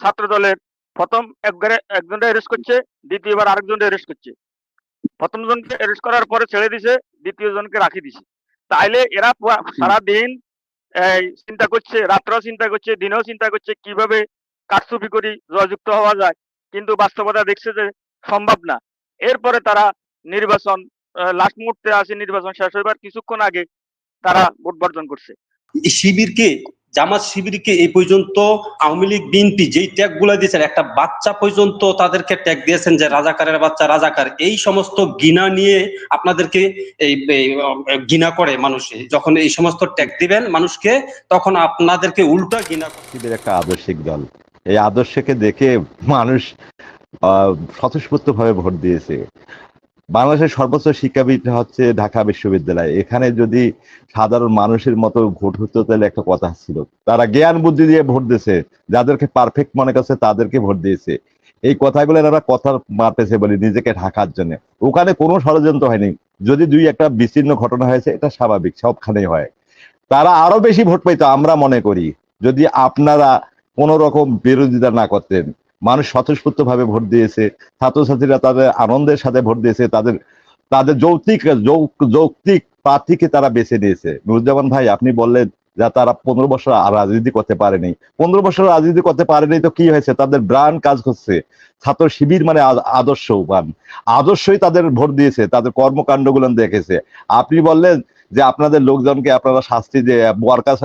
ছাত্র দলের প্রথম একজনটা অ্যারেস্ট করছে দ্বিতীয়বার আরেকজনটা অ্যারেস্ট করছে। প্রথম জনকে অ্যারেস্ট করার পরে ছেড়ে দিছে দ্বিতীয় জনকে রাখি দিছে। তাইলে এরা সারাদিন চিন্তা করছে রাত্রেও চিন্তা করছে দিনেও চিন্তা করছে কীভাবে কারচুপি করি জয়যুক্ত হওয়া যায়। কিন্তু বাস্তবতা দেখছে যে সম্ভব না। এরপরে তারা নির্বাচন লাস্ট মুহূর্তে আসে নির্বাচন শেষ হইবার কিছুক্ষণ আগে তারা ভোট বর্জন করছে। শিবিরকে জামাত শিবিরকে এই পর্যন্ত আওয়ামী লীগ বিএনপি যেই ট্যাগগুলা দিয়েছেন একটা বাচ্চা পর্যন্ত তাদেরকে ট্যাগ দিয়েছেন যে রাজাকারের বাচ্চা রাজাকার। এই সমস্ত গিনা নিয়ে আপনাদেরকে এই গিনা করে মানুষে। যখন এই সমস্ত ট্যাগ দিবেন মানুষকে তখন আপনাদেরকে উল্টা গিনা। শিবির একটা আদর্শিক দল। এই আদর্শকে দেখে মানুষ আহ, স্বতঃস্ফূর্তভাবে ভোট দিয়েছে। বাংলাদেশের সর্বোচ্চ শিক্ষাবিদ হচ্ছে ঢাকা বিশ্ববিদ্যালয়। এখানে যদি সাধারণ মানুষের মতো ভোট হতো, তাহলে একটা কথা ছিল। তারা জ্ঞান বুদ্ধি দিয়ে ভোট দিয়েছে, যাদেরকে পারফেক্ট মনে করছে তাদেরকে ভোট দিয়েছে। এই কথাগুলো এরা কথা মারতেছে বলে নিজেকে ঢাকার জন্য। ওখানে কোনো ষড়যন্ত্র হয়নি। যদি দুই একটা বিচ্ছিন্ন ঘটনা হয়েছে, এটা স্বাভাবিক, সবখানেই হয়। তারা আরও বেশি ভোট পাইতো, আমরা মনে করি। যদি আপনারা কোন রকম বিরোধিতা না করতেন মানুষ স্বতঃস্ফূর্ত ভাবে ভোট দিয়েছে। ছাত্রছাত্রীরা তাদের আনন্দের সাথে ভোট দিয়েছে। তাদের তাদের যৌক্তিক যৌক্তিক প্রার্থীকে তারা বেছে নিয়েছে। নুরুজ্জামান ভাই, আপনি বললেন যে তারা পনেরো বছর আর রাজনীতি করতে পারেনি। পনেরো বছর রাজনীতি করতে পারেনি তো কি হয়েছে? তাদের ব্রান কাজ করছে। ছাত্র শিবির মানে আদর্শ আদর্শবান। আদর্শই তাদের ভোট দিয়েছে, তাদের কর্মকাণ্ডগুলো দেখেছে। আপনি বললেন যে আপনাদের লোকজনকে আপনারা শাস্তি দিয়ে, বরকাস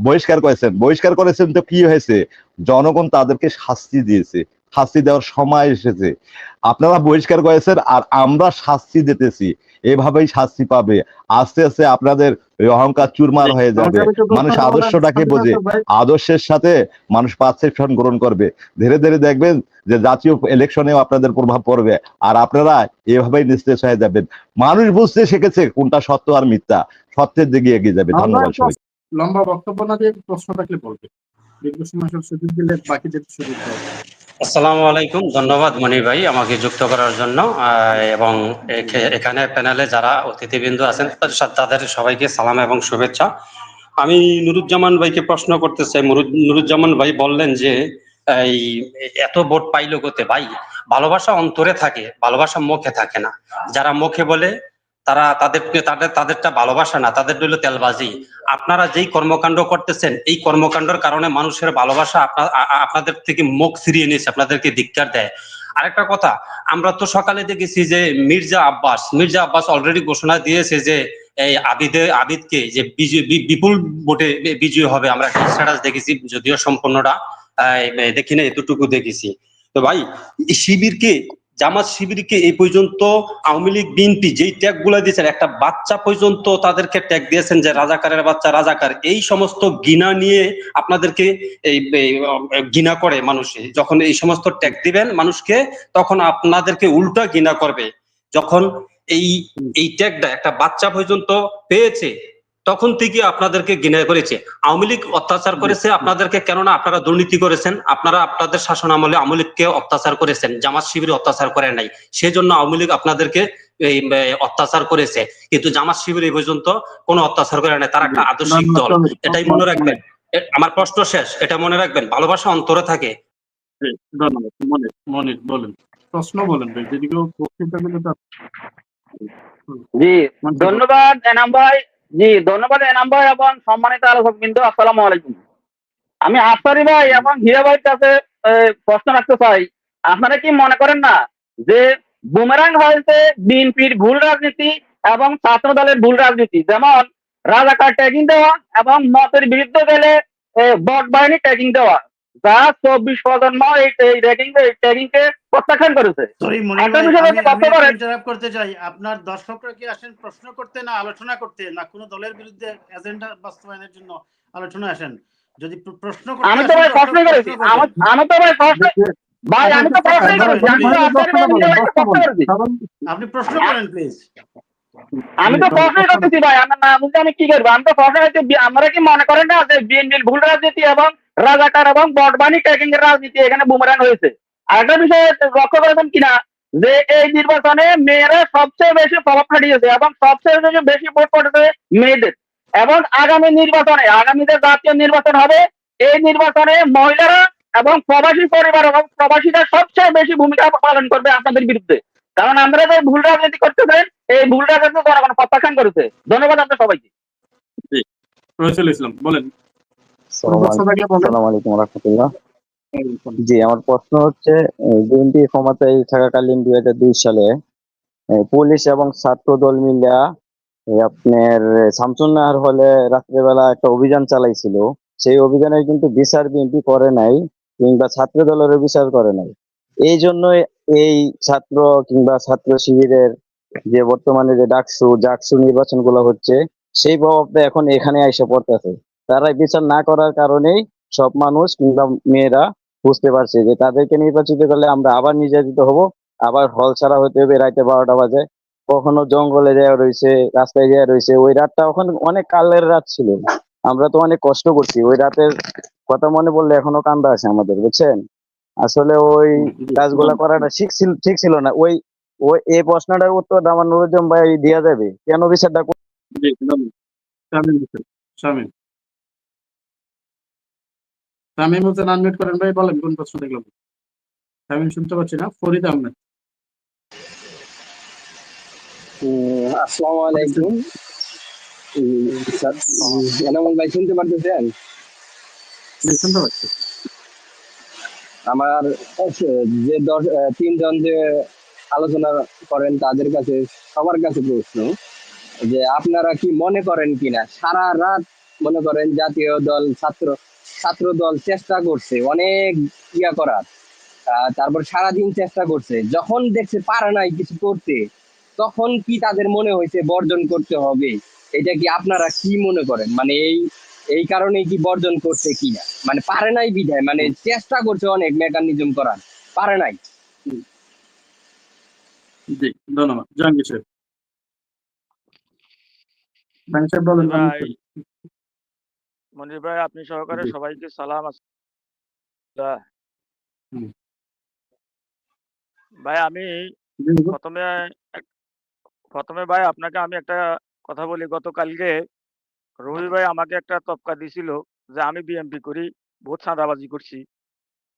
বহিষ্কার করেছেন। বহিষ্কার করেছেন তো কি হয়েছে? জনগণ তাদেরকে শাস্তি দিয়েছে। শাস্তি দেওয়ার সময় এসেছে। আপনারা বহিষ্কার করেছেন আর আমরা শাস্তি দিতেছি। এভাবেই শাস্তি পাবে। আস্তে আস্তে আপনাদের অহংকার চুরমার হয়ে যাবে। মানুষ আদর্শটাকে বোঝে। আদর্শের সাথে মানুষ পারসেপশন গ্রহণ করবে। ধীরে ধীরে দেখবেন যে জাতীয় ইলেকশনেও আপনাদের প্রভাব পড়বে। আর আপনারা এভাবেই নিস্তেজ হয়ে যাবেন। মানুষ বুঝতে শিখেছে কোনটা সত্য আর মিথ্যা। সত্যের দিকে এগিয়ে যাবে। ধন্যবাদ সবাই লম্বা বক্তব্য না দিয়ে প্রশ্ন থাকলে বলবে। দীর্ঘ সময় সুযোগ দিলে বাকিদের সুযোগ দেয়। আসসালামু আলাইকুম। ধন্যবাদ মনির ভাই আমাকে যুক্ত করার জন্য। এবং এখানে প্যানেলে যারা অতিথিবৃন্দ আছেন, তাদের সবাইকে সালাম এবং শুভেচ্ছা। আমি নুরুজ্জামান ভাইকে প্রশ্ন করতে চাই। নুরুজ্জামান ভাই বললেন যে, এই এত ভোট পাইলো কোতে ভাই, ভালোবাসা অন্তরে থাকে, ভালোবাসা মুখে থাকে না। যারা মুখে বলে তারা তাদেরকে তাদের তাদেরটা ভালোবাসা না তাদের হলো তেলবাজি। আপনারা যেই কর্মকাণ্ড করতেছেন এই কর্মকাণ্ডের কারণে মানুষের ভালোবাসা আপনাদের থেকে মুখ ফিরিয়ে নিয়েছে আপনাদেরকে ধিক্কার দেয়। আরেকটা কথা আমরা তো সকালে দেখেছি যে মির্জা আব্বাস মির্জা আব্বাস অলরেডি ঘোষণা দিয়েছে যে এই আবিদে আবিদকে যে বিপুল ভোটে বিজয়ী হবে আমরা স্ট্যাটাস দেখেছি যদিও সম্পূর্ণটা আহ, দেখি না এতটুকু দেখেছি। তো ভাই শিবিরকে জামাত শিবিরকে এই পর্যন্ত আওয়ামী লীগ বিএনপি যেই ট্যাগগুলা দিয়েছেন একটা বাচ্চা পর্যন্ত তাদেরকে ট্যাগ দিয়েছেন যে রাজাকারের বাচ্চা রাজাকার। এই সমস্ত গিনা নিয়ে আপনাদেরকে এই এই, গিনা করে মানুষে। যখন এই সমস্ত ট্যাগ দিবেন মানুষকে তখন আপনাদেরকে উল্টা গিনা করবে। যখন এই এই ট্যাগটা একটা বাচ্চা পর্যন্ত পেয়েছে তখন থেকে আপনাদেরকে গিনা করেছে। আওয়ামী লীগ অত্যাচার করেছে আপনাদেরকে কেননা আপনারা দুর্নীতি করেছেন আপনারা আপনাদের শাসন আমলে আওয়ামী লীগকে অত্যাচার করেছেন জামাত শিবির অত্যাচার করে নাই। সেজন্য আওয়ামী লীগ আপনাদেরকে এই অত্যাচার করেছে। কিন্তু জামাত শিবির এই পর্যন্ত কোনো অত্যাচার করে নাই তারা একটা আদর্শিক দল। এটাই মনে রাখবেন। আমার প্রশ্ন শেষ এটা মনে রাখবেন ভালোবাসা অন্তরে থাকে। ধন্যবাদ। মনির মনির বলেন। প্রশ্ন বলেন ভাই যদি কেউ বক্তৃতা জি ধন্যবাদ এনাম ভাই। জি, ধন্যবাদ। এনাম ভাই এবং সম্মানিত আলোচক বিন্দু, আসসালামু আলাইকুম। আমি আফসারি ভাই এবং হিরা ভাইয়ের কাছে প্রশ্ন রাখতে চাই। আপনারা কি মনে করেন না যে বুমেরাং হয়েছে বিএনপির ভুল রাজনীতি এবং ছাত্র দলের ভুল রাজনীতি? যেমন রাজাকার ট্যাগিং দেওয়া এবং মতের বিরুদ্ধে গেলে বট বাহিনী ট্যাগিং দেওয়া। যা চব্বিশ প্রজন্ম এই প্রত্যাখ্যান করেছে। করতে চাই। আপনার দর্শকরা কি আসেন প্রশ্ন করতে না আলোচনা করতে? না কোনো দলের বিরুদ্ধে এজেন্ডা বাস্তবায়নের জন্য আলোচনা আসেন? যদি প্রশ্ন করতে আমি তো ভাই প্রশ্ন করেছি। আমি তো ভাই প্রশ্ন ভাই আমি তো প্রশ্ন করেছি। আপনি প্রশ্ন করেন। প্লিজ আমি তো প্রশ্ন করতেছি ভাই। আমার না বুঝতে আমি কি করব? আমি তো প্রশ্ন করছি কি মনে করেন না যে বিএনপির ভুল রাজনীতি এবং রাজাকার এবং বটবানি ট্যাকিং এর রাজনীতি এখানে বুমরান হয়েছে। আরেকটা বিষয় লক্ষ্য করেছেন কিনা, যে এই নির্বাচনে মেয়েরা সবচেয়ে বেশি প্রভাব খাটিয়েছে এবং সবচেয়ে বেশি ভোট পড়েছে মেয়েদের। এবং আগামী নির্বাচনে আগামীতে জাতীয় নির্বাচন হবে, এই নির্বাচনে মহিলারা এবং প্রবাসী পরিবার এবং প্রবাসীরা সবচেয়ে বেশি ভূমিকা পালন করবে আপনাদের বিরুদ্ধে। কারণ আমরা যে ভুল রাজনীতি করতেছেন, এই ভুল রাজনীতি জনগণ প্রত্যাখ্যান করেছে। ধন্যবাদ আপনার সবাইকে। ইসলাম, বলেন সালাম সবাইকে বলেন আসসালামু আলাইকুম রহমতুল্লাহ। জি আমার প্রশ্ন হচ্ছে বিএনপি ক্ষমতায় থাকাকালীন দুই হাজার দুই সালে পুলিশ এবং ছাত্র দল মিলে আপনার শামসুন্নাহার হলে রাত্রেবেলা একটা অভিযান চালাইছিল। সেই অভিযানে কিন্তু বিচার বিএনপি করে নাই কিংবা ছাত্র দলের বিচার করে নাই। এই জন্যই এই ছাত্র কিংবা ছাত্র শিবিরের যে বর্তমানে যে ডাকসু জাকসু নির্বাচনগুলো হচ্ছে সেই প্রভাবটা এখন এখানে এসে পড়তেছে। তারা বিচার না করার কারণেই সব মানুষ কিংবা মেয়েরা বুঝতে পারছে যে তাদেরকে নির্বাচিত করলে আমরা আবার নির্যাতিত হব, আবার হল ছাড়া হতে হবে রাতে বারোটা বাজে। কখনো জঙ্গলে যাওয়া রয়েছে, রাস্তায় যাওয়া রয়েছে, ওই রাতটা ওখানে অনেক কালের রাত ছিল। আমরা তো অনেক কষ্ট করছি, ওই রাতের কথা মনে পড়লে এখনও কান্দা আছে আমাদের, বুঝছেন? আসলে ওই কাজগুলা করাটা ঠিক ছিল ঠিক ছিল না। ওই ওই, এই প্রশ্নটার উত্তর আমার নুরুজ্জাম ভাই দেওয়া যাবে কেন বিচারটা শামীম হোসেন আনমিউট করেন ভাই বলেন কোন প্রশ্ন দেখলাম? শামীম শুনতে পাচ্ছি না ফরিদ আহমেদ। আসসালামু আলাইকুম। এনামুল ভাই শুনতে পারতেছেন? শুনতে পাচ্ছি। আমার যে দশ তিনজন যে আলোচনা করেন তাদের কাছে সবার কাছে প্রশ্ন যে আপনারা কি মনে করেন কিনা? সারা রাত মনে করেন জাতীয় দল ছাত্র ছাত্র দল চেষ্টা করছে, অনেক ইয়া করার। তারপর সারাদিন চেষ্টা করছে। যখন দেখছে পারে নাই কিছু করতে, তখন কি তাদের মনে হয়েছে বর্জন করতে হবে? এটা কি আপনারা কি মনে করেন? মানে এই এই কারণে কি বর্জন করছে কি না মানে পারে নাই বিধায় মানে চেষ্টা করছে অনেক মেকানিজম করার। পারে নাই। জি, ধন্যবাদ। জাহাঙ্গীর সাহেব। বলেন। মনির ভাই আপনি সহকারে সবাইকে সালাম ভাই আমি। প্রথমে প্রথমে ভাই আপনাকে আমি একটা কথা বলি। গতকালকে রবি ভাই আমাকে একটা তপকা দিছিল যে আমি বিএমপি করি বহুত চাঁদাবাজি করছি।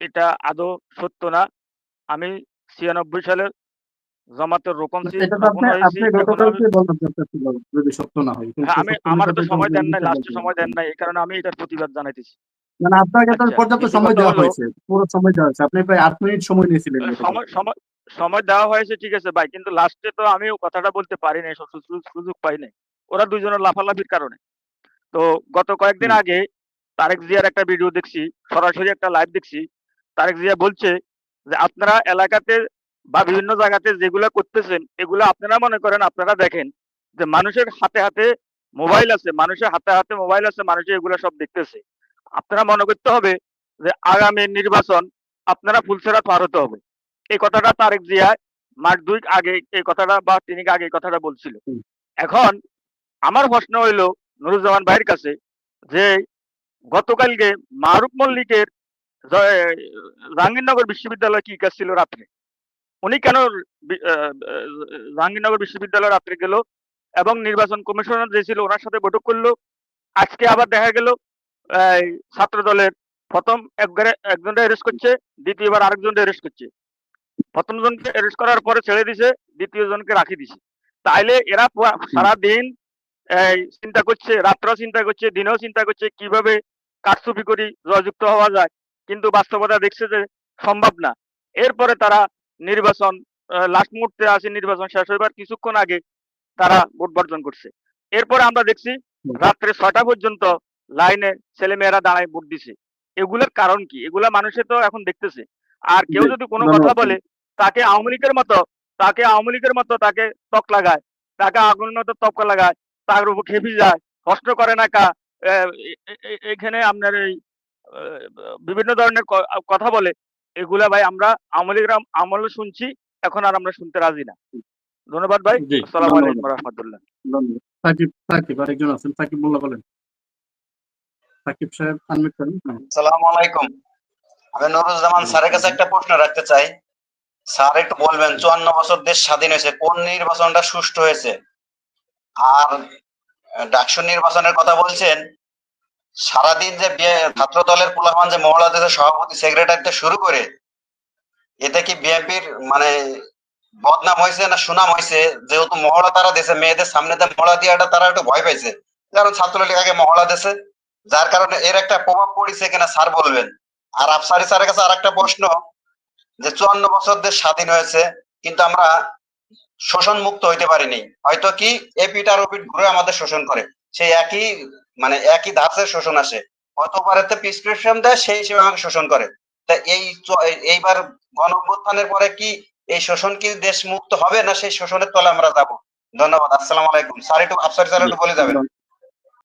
এটা আদৌ সত্য না? আমি ছিয়ানব্বই সালে জামাতের রোকন তো রোকন আমি হয়? আমি আমার তো সময় দেন নাই লাস্টে সময় দেন নাই এই কারণে আমি এটার প্রতিবাদ জানাইতেছি। মানে আপনাকে তো আচ্ছা, পর্যাপ্ত সময় দেওয়া হয়েছে পুরো সময় দেওয়া হয়েছে। আপনি প্রায় আট মিনিট সময় নিয়েছিলেন সময় সময় সময় দেওয়া হয়েছে ঠিক আছে ভাই কিন্তু লাস্টে তো আমি কথাটা বলতে পারি নাই সুযোগ পাই নাই। ওরা দুইজনের লাফালাফির কারণে। তো গত কয়েকদিন আগে তারেক জিয়ার একটা ভিডিও দেখছি সরাসরি একটা লাইভ দেখছি তারেক জিয়া বলছে যে আপনারা এলাকাতে বা বিভিন্ন জায়গাতে যেগুলো করতেছেন এগুলো আপনারা মনে করেন আপনারা দেখেন যে মানুষের হাতে হাতে মোবাইল আছে মানুষের হাতে হাতে মোবাইল আছে মানুষ এগুলো সব দেখতেছে। আপনারা মনে করতে হবে যে আগামী নির্বাচন আপনারা ফুলছেরা পার হতে হবে। এই কথাটা তারেক জিয়া মাস দুই আগে এই কথাটা বা তিনি আগে এই কথাটা বলছিল। এখন আমার প্রশ্ন হইল নুরুজ্জামান ভাইয়ের কাছে যে গতকালকে মারুফ মল্লিকের জাহাঙ্গীরনগর বিশ্ববিদ্যালয়ে কি কাজ ছিল রাত্রে? উনি কেন জাহাঙ্গীরনগর বিশ্ববিদ্যালয়ে রাত্রে গেল এবং নির্বাচন কমিশনার যে ছিল ওনার সাথে বৈঠক করল। আজকে আবার দেখা গেল ছাত্র দলের প্রথম একজনকে অ্যারেস্ট করছে, দ্বিতীয়বার আরেকজনকে অ্যারেস্ট করছে। প্রথম জনকে অ্যারেস্ট করার পরে ছেড়ে দিছে, দ্বিতীয় জনকে রাখি দিছে। তাইলে এরা সারা দিন চিন্তা করছে, রাত্রেও চিন্তা করছে, দিনেও চিন্তা করছে, কীভাবে কারচুপি করি, জয়যুক্ত হওয়া যায়। কিন্তু বাস্তবতা দেখছে যে সম্ভব না। এরপরে তারা নির্বাচন লাস্ট মুহূর্তে আসে নির্বাচন শেষ হইবার কিছুক্ষণ আগে তারা ভোট বর্জন করছে। এরপরে আমরা দেখছি রাত্রে ছটা পর্যন্ত লাইনে ছেলেমেয়েরা দাঁড়ায় ভোট দিছে। এগুলোর কারণ কি? এগুলা মানুষে তো এখন দেখতেছে। আর কেউ যদি কোনো কথা বলে তাকে আওয়ামী লীগের মতো তাকে আওয়ামী লীগের মতো তাকে তক লাগায় তাকে আগুনের মতো তক্কা লাগায় তার উপর খেপি যায় কষ্ট করে না কা এখানে আপনার এই বিভিন্ন ধরনের কথা বলে এগুলা ভাই আমরা আওয়ামী লীগের আম- আমলে শুনছি এখন আর আমরা শুনতে রাজি না। ধন্যবাদ ভাই আসসালামু আলাইকুম রহমতুল্লাহ। সাকিব সাকিব আরেকজন আছেন সাকিব মোল্লা বলেন। সাকিব সাহেব করেন। হ্যাঁ। সালাম আলাইকুম। আমি নুরুজ্জামান স্যারের কাছে একটা প্রশ্ন রাখতে চাই। স্যার একটু বলবেন চুয়ান্ন বছর দেশ স্বাধীন হয়েছে কোন নির্বাচনটা সুষ্ঠু হয়েছে? আর ডাকসু নির্বাচনের কথা বলছেন সারাদিন যে ছাত্র দলের পুলামান যে মহড়া সভাপতি, সেক্রেটারিতে শুরু করে, এতে কি বিএনপির মানে বদনাম হয়েছে না সুনাম হয়েছে? যেহেতু মহড়া তারা দেশে মেয়েদের সামনে দিয়ে মহড়া দিয়াটা তারা একটু ভয় পাইছে। কারণ ছাত্রলীগ আগে মহড়া দেশে যার কারণে এর একটা প্রভাব পড়েছে কিনা স্যার বলবেন। আর আফসারি স্যারের কাছে আরেকটা প্রশ্ন, যে চুয়ান্ন বছর দেশ স্বাধীন হয়েছে, কিন্তু আমরা শোষণ মুক্ত হইতে পারিনি। হয়তো কি এপিট আর ওপিট ঘুরে আমাদের শোষণ করে। সেই একই মানে একই ধাঁচের শোষণ আসে। একটা প্রেসক্রিপশন দেয়, সেই হিসেবে আমাকে শোষণ করে। তা এই এইবার গণ পরে কি এই শোষণ কি দেশ মুক্ত হবে না সেই শোষণের তলে আমরা যাব? ধন্যবাদ, আসসালামু আলাইকুম। স্যার একটু আফসার স্যার একটু বলে যাবেন।